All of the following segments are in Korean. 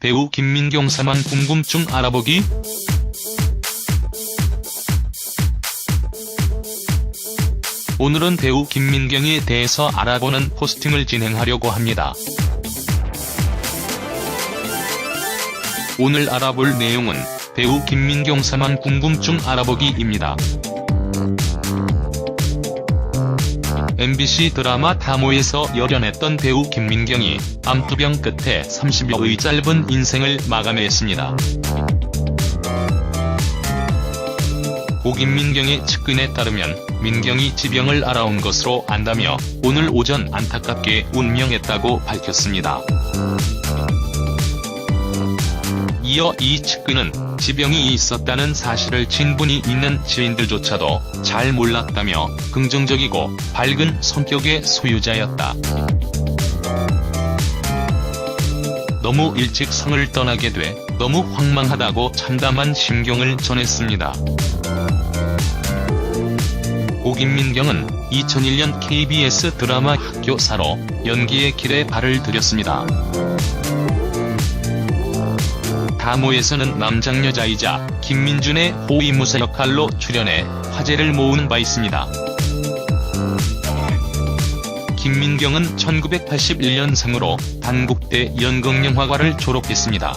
배우 김민경 사망 궁금증 알아보기? 오늘은 배우 김민경에 대해서 알아보는 포스팅을 진행하려고 합니다. 오늘 알아볼 내용은 배우 김민경 사망 궁금증 알아보기입니다. MBC 드라마 다모에서 열연했던 배우 김민경이 암투병 끝에 30여의 짧은 인생을 마감했습니다. 고 김민경의 측근에 따르면 민경이 지병을 알아온 것으로 안다며 오늘 오전 안타깝게 운명했다고 밝혔습니다. 이어 이 측근은 지병이 있었다는 사실을 친분이 있는 지인들조차도 잘 몰랐다며 긍정적이고 밝은 성격의 소유자였다. 너무 일찍 성을 떠나게 돼 너무 황망하다고 참담한 심경을 전했습니다. 고김민경은 2001년 KBS 드라마 학교사로 연기의 길에 발을 들였습니다. 다모에서는 남장여자이자 김민준의 호위무사 역할로 출연해 화제를 모은 바 있습니다. 김민경은 1981년생으로 단국대 연극영화과를 졸업했습니다.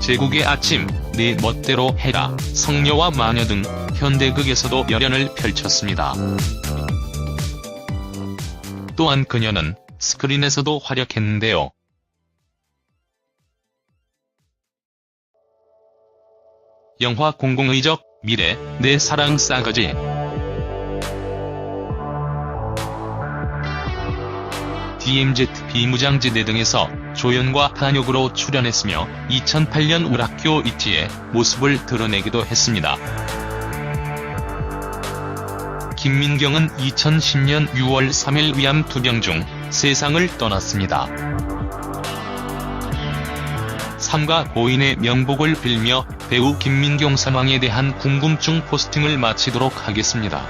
제국의 아침, 내 멋대로 해라, 성녀와 마녀 등 현대극에서도 열연을 펼쳤습니다. 또한 그녀는 스크린에서도 활약했는데요. 영화 공공의적, 미래, 내 사랑 싸가지. DMZ 비무장지대 등에서 조연과 단역으로 출연했으며 2008년 우락교 있지의 모습을 드러내기도 했습니다. 김민경은 2010년 6월 3일 위암 투병 중 세상을 떠났습니다. 삼가 고인의 명복을 빌며 배우 김민경 사망에 대한 궁금증 포스팅을 마치도록 하겠습니다.